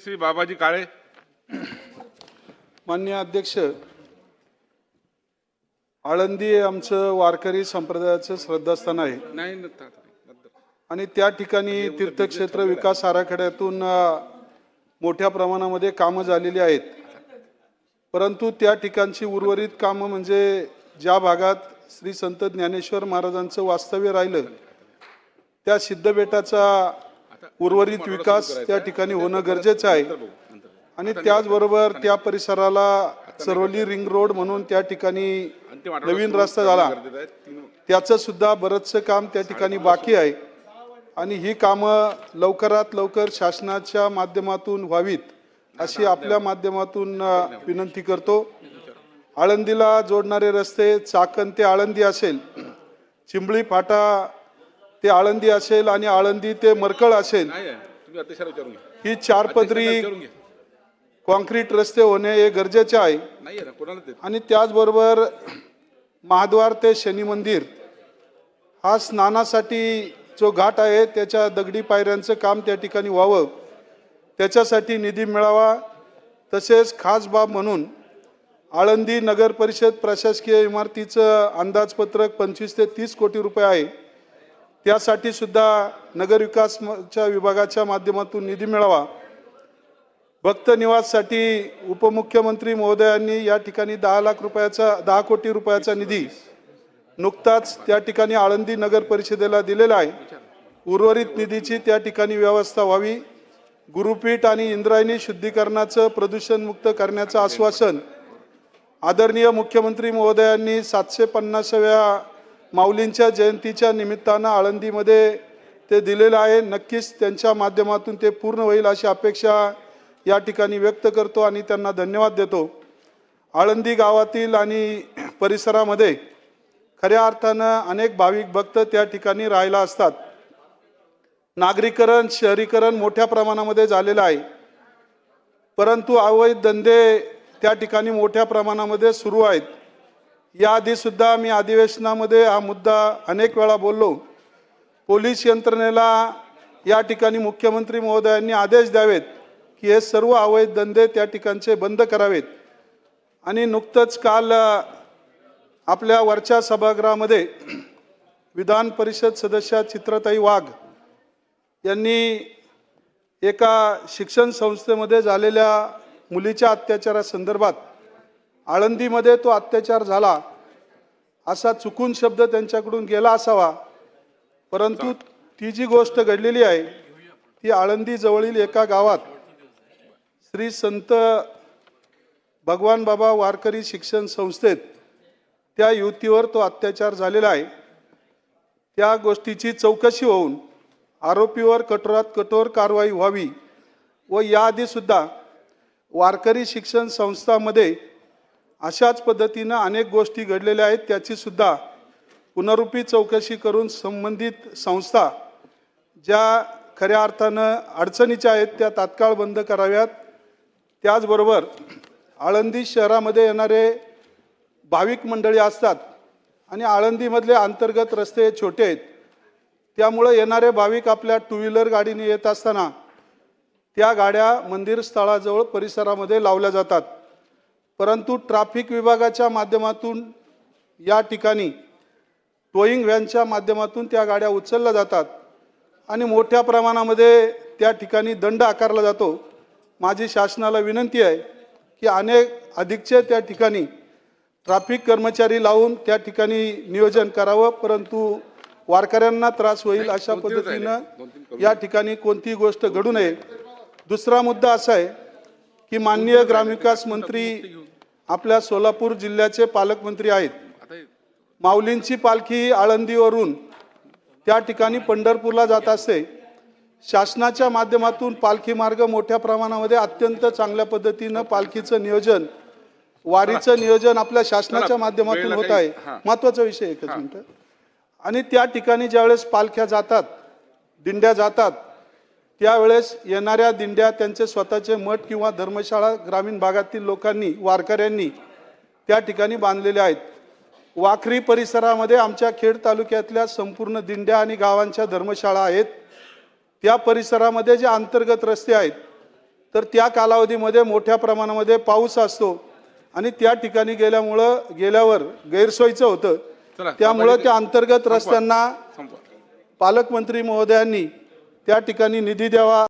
श्री बाबाजी काळे. मान्य अध्यक्ष आळंदी हे आमचं वारकरी संप्रदायाचं श्रद्धास्थान आहे. नाही. आणि त्या ठिकाणी तीर्थक्षेत्र विकास आराखड्यातून मोठ्या प्रमाणामध्ये कामं झालेली आहेत. परंतु त्या ठिकाणची उर्वरित कामं म्हणजे ज्या भागात श्री संत ज्ञानेश्वर महाराजांचं वास्तव्य राहिलं त्या सिद्धबेटाचा उर्वरित विकास त्या ठिकाणी होणं गरजेचं आहे. आणि त्याचबरोबर त्या परिसराला चरोली रिंग रोड म्हणून त्या ठिकाणी नवीन रस्ता झाला. त्याचं सुद्धा बरंचसं काम त्या ठिकाणी बाकी आहे. आणि ही कामं लवकरात लवकर शासनाच्या माध्यमातून व्हावीत अशी आपल्या माध्यमातून विनंती करतो. आळंदीला जोडणारे रस्ते चाकण ते आळंदी असेल. चिंबळी फाटा ते आळंदी असेल आणि आळंदी ते मरकळ असेल ही चार पदरी कॉन्क्रीट रस्ते होणे हे गरजेचे आहे. आणि त्याचबरोबर महाद्वार ते शनी मंदिर हा स्नानासाठी जो घाट आहे त्याच्या दगडी पायऱ्यांचं काम त्या ठिकाणी व्हावं. त्याच्यासाठी निधी मिळावा. तसेच खास बाब म्हणून आळंदी नगर परिषद प्रशासकीय इमारतीचं अंदाजपत्रक पंचवीस ते तीस कोटी रुपये आहे. त्यासाठी सुद्धा नगरविकासच्या विभागाच्या माध्यमातून निधी मिळावा. भक्त निवाससाठी उपमुख्यमंत्री महोदयांनी या ठिकाणी दहा लाख रुपयाचा दहा कोटी रुपयाचा निधी नुकताच त्या ठिकाणी आळंदी नगर परिषदेला दिलेला आहे. उर्वरित निधीची त्या ठिकाणी व्यवस्था व्हावी. गुरुपीठ आणि इंद्रायणी शुद्धीकरणाचं प्रदूषणमुक्त करण्याचं आश्वासन आदरणीय मुख्यमंत्री महोदयांनी सातशे पन्नासाव्या माऊलींच्या जयंतीच्या निमित्तानं आळंदीमध्ये ते दिलेलं आहे. नक्कीच त्यांच्या माध्यमातून ते पूर्ण होईल अशी अपेक्षा या ठिकाणी व्यक्त करतो आणि त्यांना धन्यवाद देतो. आळंदी गावातील आणि परिसरामध्ये खऱ्या अर्थानं अनेक भाविक भक्त त्या ठिकाणी राहायला असतात. नागरीकरण शहरीकरण मोठ्या प्रमाणामध्ये झालेलं आहे. परंतु अवैध धंदे त्या ठिकाणी मोठ्या प्रमाणामध्ये सुरू आहेत. याआधीसुद्धा मी अधिवेशनामध्ये हा मुद्दा अनेक वेळा बोललो. पोलीस यंत्रणेला या ठिकाणी मुख्यमंत्री महोदयांनी आदेश द्यावेत की हे सर्व अवैध धंदे त्या ठिकाणचे बंद करावेत. आणि नुकतंच काल आपल्या वरच्या सभागृहामध्ये विधान परिषद सदस्या चित्रताई वाघ यांनी एका शिक्षण संस्थेमध्ये झालेल्या मुलीच्या अत्याचारासंदर्भात आळंदीमध्ये तो अत्याचार झाला असा चुकून शब्द त्यांच्याकडून गेला असावा. परंतु ती जी गोष्ट घडलेली आहे ती आळंदी जवळील एका गावात श्री संत भगवान बाबा वारकरी शिक्षण संस्थेत त्या युवतीवर तो अत्याचार झालेला आहे. त्या गोष्टीची चौकशी होऊन आरोपीवर कठोरात कठोर कारवाई व्हावी व याआधी सुद्धा वारकरी शिक्षण संस्थामध्ये अशाच पद्धतीनं अनेक गोष्टी घडलेल्या आहेत. त्याचीसुद्धा पुनरुपी चौकशी करून संबंधित संस्था ज्या खऱ्या अर्थानं अडचणीच्या आहेत त्या तात्काळ बंद कराव्यात. त्याचबरोबर आळंदी शहरामध्ये येणारे भाविक मंडळी असतात आणि आळंदीमधले अंतर्गत रस्ते छोटे आहेत. त्यामुळं येणारे भाविक आपल्या टू व्हीलर गाडीने येत असताना त्या गाड्या मंदिर स्थळाजवळ परिसरामध्ये लावल्या जातात. परंतु ट्रॅफिक विभागाच्या माध्यमातून या ठिकाणी टोईंग व्हॅनच्या माध्यमातून त्या गाड्या उचलल्या जातात आणि मोठ्या प्रमाणामध्ये त्या ठिकाणी दंड आकारला जातो. माझी शासनाला विनंती आहे की अनेक अधिकचे त्या ठिकाणी ट्रॅफिक कर्मचारी लावून त्या ठिकाणी नियोजन करावं परंतु वारकऱ्यांना त्रास होईल अशा पद्धतीनं या ठिकाणी कोणतीही गोष्ट घडू नये. दुसरा मुद्दा असा आहे की माननीय ग्रामविकास मंत्री आपल्या सोलापूर जिल्ह्याचे पालकमंत्री आहेत. माऊलींची पालखी आळंदीवरून त्या ठिकाणी पंढरपूरला जात असते. शासनाच्या माध्यमातून पालखी मार्ग मोठ्या प्रमाणामध्ये अत्यंत चांगल्या पद्धतीनं पालखीचं नियोजन वारीचं नियोजन आपल्या शासनाच्या माध्यमातून होत आहे. महत्त्वाचा विषय एकच मिनिट. आणि त्या ठिकाणी ज्यावेळेस पालख्या जातात दिंड्या जातात त्यावेळेस येणाऱ्या दिंड्या त्यांचे स्वतःचे मठ किंवा धर्मशाळा ग्रामीण भागातील लोकांनी वारकऱ्यांनी त्या ठिकाणी बांधलेल्या आहेत. वाखरी परिसरामध्ये आमच्या खेड तालुक्यातल्या संपूर्ण दिंड्या आणि गावांच्या धर्मशाळा आहेत. त्या परिसरामध्ये जे अंतर्गत रस्ते आहेत तर त्या कालावधीमध्ये मोठ्या प्रमाणामध्ये पाऊस असतो आणि त्या ठिकाणी गेल्यामुळं गेल्यावर गैरसोयीचं होतं. त्यामुळं त्या अंतर्गत रस्त्यांना पालकमंत्री महोदयांनी त्या ठिकाणी निधी द्यावा.